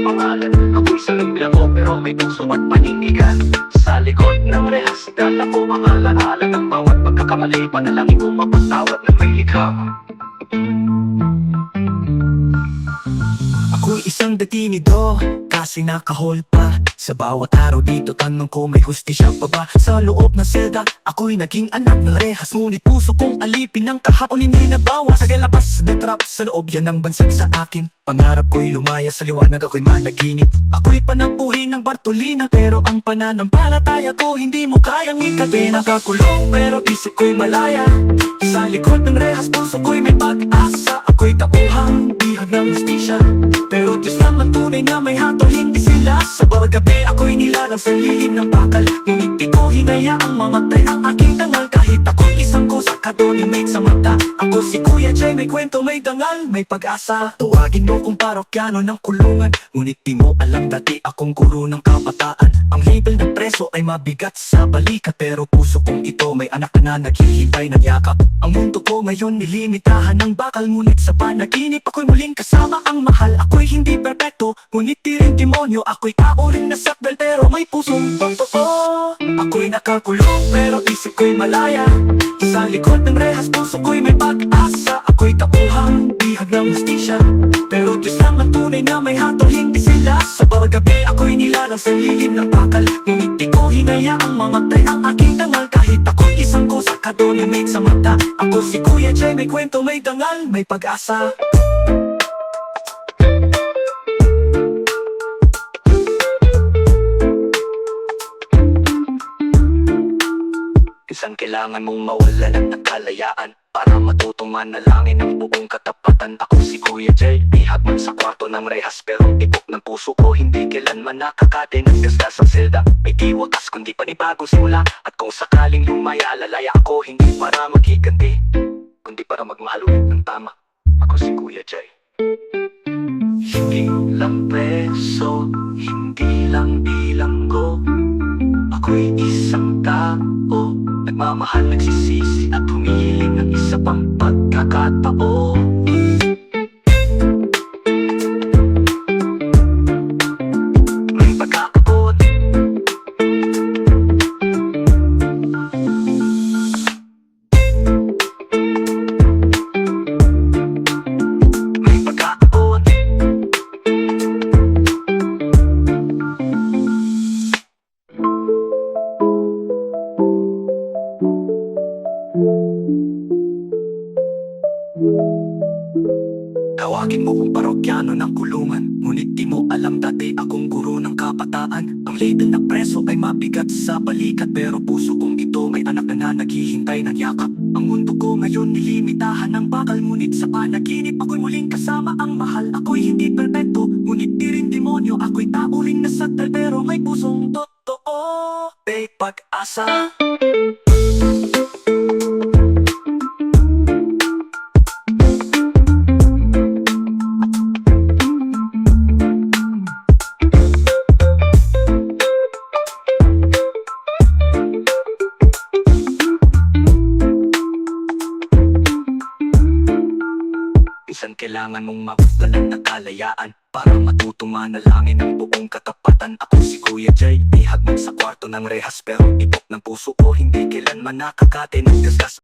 pangalan Ako'y salamila mo pero may puso at panindigan. Sa likod ng rehas dala ko mga alaala Ng bawat pagkakamali. Panalangin ko mapatawad ng may likha Ako'y isang datinido kasi nakahol pa. Sa bawat araw dito tanong ko may hustisya pa ba? Sa loob ng selda Ako'y naging anak ng rehas. Ngunit puso kong alipin ng kahapon hindi nabawas Sa labas na trap sa loob yan ang bansag sa akin. Pangarap ko'y lumaya sa liwanag ako'y managinip. Ako'y panampuhin ng Bartolina Pero ang pananampalataya ko hindi mo kayang ikabi Nakakulong pero isip ko'y malaya. Sa likod ng rehas puso ko'y may may hatol hindi sila. Sa bawat gabi ako'y nilalang sa lilim ng bakal. Ngunit di ko hinayaang mamatay. Ang aking tangal Kahit ako'y isang kusa kadonimate sa dangal may pag-asa. Tuwagin mo kong parokyano ng kulungan. Ngunit di mo alam dati akong guro ng kabataan. Ang label ng preso ay mabigat sa balikat. Pero puso kong ito may anak na naghihintay ng yakap. Ang mundo ko ngayon nilimitahan ng bakal. Ngunit sa panaginip ako'y muling kasama ang mahal. Ako'y hindi perpekto, ngunit di rin demonyo. Ako'y tao rin nasakdal pero may pusong totoo. Ako'y nakakulong pero isip ko'y malaya. Sa likod ng rehas puso ko'y may pag-asa nilalang sa lilim ng bakal Ngunit di ko hinayaang mamatay ang aking tangal Kahit ako'y isang kusa kadonimate sa mata. Ako si Kuya Jay may kwento may dangal may pag-asa. Isang kailangan mong mawalan ng kalayaan Para matutong manalangin ng buong katapatan. Ako si Kuya Jay, ihag man sa kwarto ng rehas Pero tibok ng puso ko, hindi kailanman nakakate Nagdasda sa selda, may di wakas kundi panibagong simula. At kung sakaling lumaya, alalaya ako Hindi para maghiganti, kundi para magmahalulit ng tama. Ako si Kuya Jay. Hindi lang preso, hindi lang bilanggo. Ako'y isang tao Nagmamahal, nagsisisi At humihiling ng isa pang pagkakataon Tawagin mo kong parokyano ng kulungan Ngunit di mo alam dati akong guro ng kabataan. Ang label na preso ay mabigat sa balikat Pero puso kong ito may anak na naghihintay ng yakap. Ang mundo ko ngayon nilimitahan ng bakal Ngunit sa panaginip ako'y muling kasama. Ang mahal Ako'y hindi perpekto, ngunit di rin demonyo. Ako'y tao rin nasakdal pero may pusong totoo. May pag-asa Minsan kailangan mong mawalan ng kalayaan Para matutong manalangin ng buong katapatan. Ako si Kuya Jay, ihag man sa kwarto ng rehas Pero ibok ng puso ko, hindi kailanman nakakate Nagdasdas